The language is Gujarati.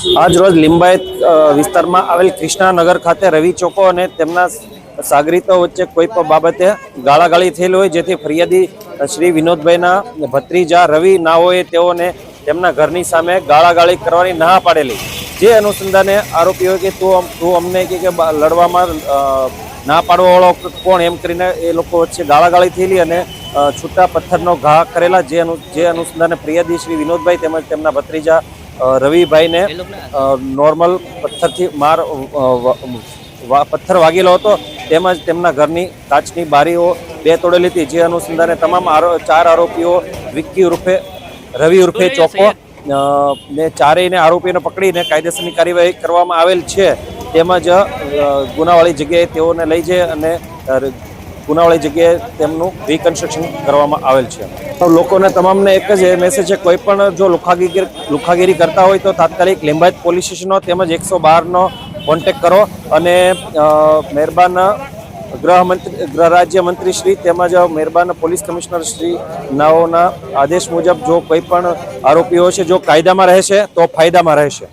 આજ રોજ લિંબાયત વિસ્તારમાં આવેલ કૃષ્ણાનગર ખાતે રવિ ચોકો અને તેમના સાગરીતો વચ્ચે કોઈ પણ બાબતે ગાળાગાળી થયેલ હોય, જેથી ફરિયાદી શ્રી વિનોદભાઈના ભત્રીજા રવિ નાઓએ તેઓને તેમના ઘરની સામે ગાળાગાળી કરવાની ના પાડેલી. જે અનુસંધાને આરોપીઓ કે તું તું અમને કે લડવામાં ના પાડવાવાળો કોણ, એમ કરીને એ લોકો વચ્ચે ગાળાગાળી થયેલી અને છૂટા પથ્થરનો ઘા કરેલા, જે અનુ, જે અનુસંધાને ફરિયાદી શ્રી વિનોદભાઈ તેમજ તેમના ભત્રીજા રવિભાઈને નોર્મલ પથ્થરથી માર પથ્થર વાગેલો હતો. તેમજ તેમના ઘરની કાચની બારીઓ બે તોડેલી હતી. જે અનુસંધાને તમામ ચાર આરોપીઓ વિક્કી ઉર્ફે રવિ ઉર્ફે ચોકો ને ચારેયને આરોપીને પકડીને કાયદેસરની કાર્યવાહી કરવામાં આવેલ છે. તેમજ ગુનાવાળી જગ્યાએ તેઓને લઈ જઈ અને અ, ગુનાવાળી જગ્યાએ તેમનું રિકન્સ્ટ્રક્શન કરવામાં આવેલ છે. તો લોકોને તમામને એક જ મેસેજ છે કોઈ પણ જો લુખાગીરી લુખાગીરી કરતા હોય તો તાત્કાલિક લિંબાયત પોલીસ સ્ટેશનનો તેમજ એકસો બારનો કોન્ટેક કરો અને મહેરબાન ગૃહમંત્રી ગૃહ રાજ્ય મંત્રી શ્રી તેમજ મહેરબાન પોલીસ કમિશનર શ્રી નાઓના આદેશ મુજબ જો કોઈ પણ આરોપીઓ છે જો કાયદામાં રહેશે તો ફાયદામાં રહેશે